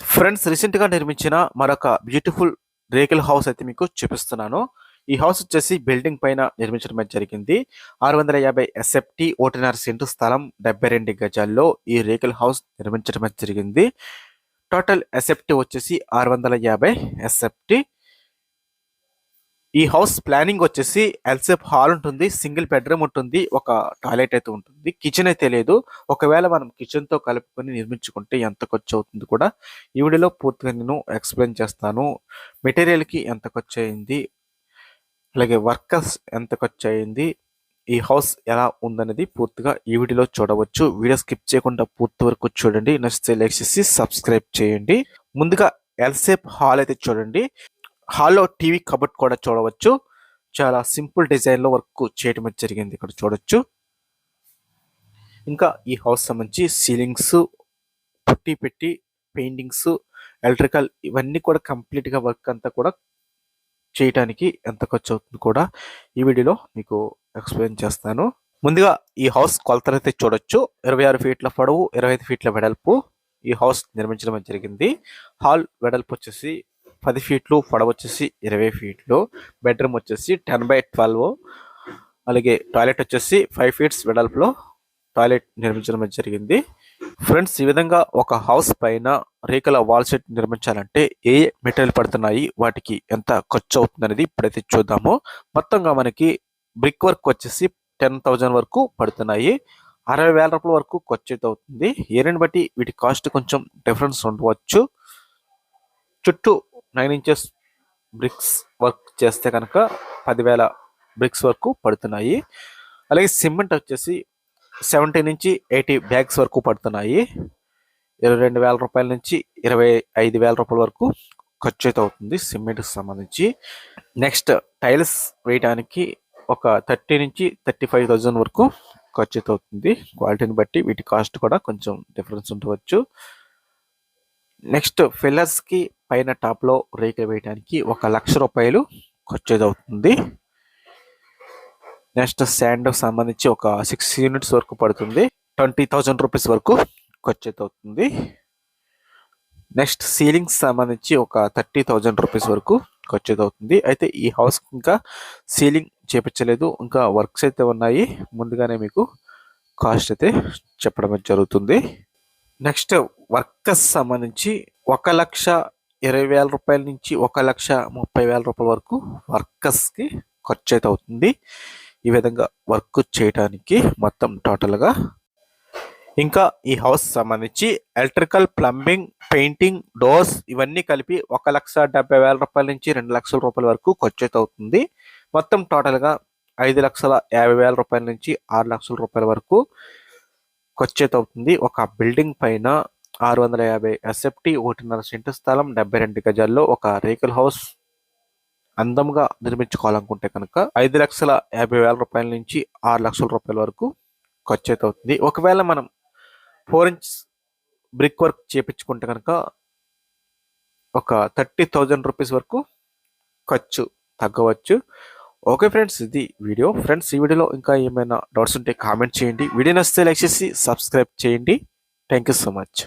Friends రీసెంట్గా నిర్మించిన మరొక బ్యూటిఫుల్ రేకుల హౌస్ అయితే మీకు చూపిస్తున్నాను. ఈ హౌస్ వచ్చేసి బిల్డింగ్ పైన నిర్మించడం జరిగింది. ఆరు వందల యాభై ఎస్ఎఫ్టి ఒకటిన్నర సెంటు స్థలం డెబ్బై రెండు గజాల్లో ఈ రేకుల హౌస్ నిర్మించడం జరిగింది. టోటల్ ఎస్ఎఫ్టి వచ్చేసి ఆరు వందల యాభై ఎస్ఎఫ్టి ఈ హౌస్ ప్లానింగ్ వచ్చేసి ఎల్సేప్ హాల్ ఉంటుంది సింగిల్ బెడ్రూమ్ ఉంటుంది ఒక టాయిలెట్ అయితే ఉంటుంది కిచెన్ అయితే లేదు. ఒకవేళ మనం కిచెన్తో కలుపుకొని నిర్మించుకుంటే ఎంత ఖర్చు అవుతుంది కూడా ఈ వీడియోలో పూర్తిగా నేను ఎక్స్ప్లెయిన్ చేస్తాను. మెటీరియల్కి ఎంత ఖర్చు అయింది అలాగే వర్కర్స్ ఎంత ఖర్చు అయింది ఈ హౌస్ ఎలా ఉందనేది పూర్తిగా ఈ వీడియోలో చూడవచ్చు. వీడియో స్కిప్ చేయకుండా పూర్తి వరకు చూడండి. నచ్చితే లైక్ చేసి సబ్స్క్రైబ్ చేయండి. ముందుగా ఎల్సేప్ హాల్ అయితే చూడండి. హాల్లో టీవీ కబట్ కూడా చూడవచ్చు. చాలా సింపుల్ డిజైన్లో వర్క్ చేయడం జరిగింది. ఇక్కడ చూడొచ్చు. ఇంకా ఈ హౌస్ సంబంధించి సీలింగ్స్ పుట్టి పెట్టి పెయింటింగ్స్ ఎలక్ట్రికల్ ఇవన్నీ కూడా కంప్లీట్గా వర్క్ అంతా కూడా చేయటానికి ఎంత ఖర్చు అవుతుంది కూడా ఈ వీడియోలో మీకు ఎక్స్ప్లెయిన్ చేస్తాను. ముందుగా ఈ హౌస్ కొలతలు అయితే చూడొచ్చు. ఇరవై ఆరు ఫీట్ల పొడవు ఇరవై ఐదు ఫీట్ల వెడల్పు ఈ హౌస్ నిర్మించడం జరిగింది. హాల్ వెడల్పు వచ్చేసి పది ఫీట్లు పొడవ వచ్చేసి ఇరవై ఫీట్లు బెడ్రూమ్ వచ్చేసి టెన్ బై ట్వెల్వ్ అలాగే టాయిలెట్ వచ్చేసి ఫైవ్ ఫీట్స్ వెడల్పులో టాయిలెట్ నిర్మించడం జరిగింది. ఫ్రెండ్స్ ఈ విధంగా ఒక హౌస్ పైన రేకుల వాల్ సెట్ నిర్మించాలంటే ఏ మెటీరియల్ పడుతున్నాయి వాటికి ఎంత ఖర్చు అవుతుంది అనేది ఇప్పుడైతే చూద్దాము. మొత్తంగా మనకి బ్రిక్ వర్క్ వచ్చేసి టెన్ థౌజండ్ వరకు పడుతున్నాయి. అరవై వేల రూపాయల వరకు ఖర్చు అయితే అవుతుంది. ఏరియాని బట్టి వీటి కాస్ట్ కొంచెం డిఫరెన్స్ ఉండవచ్చు. చుట్టూ నైన్ ఇంచెస్ బ్రిక్స్ వర్క్ చేస్తే కనుక పదివేల బ్రిక్స్ వరకు పడుతున్నాయి. అలాగే సిమెంట్ వచ్చేసి సెవెంటీ నుంచి ఎయిటీ బ్యాగ్స్ వరకు పడుతున్నాయి. ఇరవై రెండు వేల రూపాయల నుంచి ఇరవై ఐదు వేల రూపాయల వరకు ఖర్చు అయితే అవుతుంది సిమెంట్కి సంబంధించి. నెక్స్ట్ టైల్స్ వేయడానికి ఒక థర్టీ నుంచి థర్టీ ఫైవ్ థౌజండ్ వరకు ఖర్చు అవుతుంది. క్వాలిటీని బట్టి వీటి కాస్ట్ కూడా కొంచెం డిఫరెన్స్ ఉండవచ్చు. నెక్స్ట్ ఫిల్లర్స్కి పైన టాప్లో రేకులు వేయడానికి ఒక లక్ష రూపాయలు ఖర్చు అవుతుంది నెక్స్ట్ శాండ్ సంబంధించి ఒక సిక్స్ యూనిట్స్ వరకు పడుతుంది. ట్వంటీ థౌజండ్ రూపీస్ వరకు ఖర్చు అవుతుంది నెక్స్ట్ సీలింగ్స్ సంబంధించి ఒక థర్టీ థౌజండ్ రూపీస్ వరకు ఖర్చు అవుతుంది అయితే ఈ హౌస్ ఇంకా సీలింగ్ చేపించలేదు. ఇంకా వర్క్స్ అయితే ఉన్నాయి. ముందుగానే మీకు కాస్ట్ అయితే చెప్పడం జరుగుతుంది. నెక్స్ట్ వర్కర్స్ సంబంధించి ఒక లక్ష ఇరవై వేల రూపాయల నుంచి ఒక లక్ష ముప్పై వేల రూపాయల వరకు వర్కర్స్కి ఖర్చు అయితే అవుతుంది. ఈ విధంగా వర్క్ చేయడానికి మొత్తం టోటల్గా ఇంకా ఈ హౌస్ సంబంధించి ఎలక్ట్రికల్ ప్లంబింగ్ పెయింటింగ్ డోర్స్ ఇవన్నీ కలిపి ఒక లక్ష డెబ్బై వేల రూపాయల నుంచి రెండు లక్షల రూపాయల వరకు ఖర్చు అయితే అవుతుంది. మొత్తం టోటల్గా ఐదు లక్షల యాభై వేల రూపాయల నుంచి ఆరు లక్షల రూపాయల వరకు ఖర్చు అయితే అవుతుంది. ఒక బిల్డింగ్ పైన ఆరు వందల యాభై ఎస్ఎఫ్టీ ఒకటిన్నర సెంటు స్థలం డెబ్బై రెండు గజాల్లో ఒక రేకుల్ హౌస్ అందంగా నిర్మించుకోవాలనుకుంటే కనుక ఐదు లక్షల యాభై వేల రూపాయల నుంచి ఆరు లక్షల రూపాయల వరకు ఖర్చు అయితే అవుతుంది ఒకవేళ మనం ఫోర్ ఇంచ్ బ్రిక్ వర్క్ చేపించుకుంటే కనుక ఒక థర్టీ థౌజండ్ రూపీస్ వరకు ఖర్చు తగ్గవచ్చు. ఓకే ఫ్రెండ్స్ ఇది వీడియో. ఫ్రెండ్స్ ఈ వీడియోలో ఇంకా ఏమైనా డౌట్స్ ఉంటే కామెంట్ చేయండి. వీడియో నచ్చితే లైక్ చేసి సబ్స్క్రైబ్ చేయండి. Thank you so much.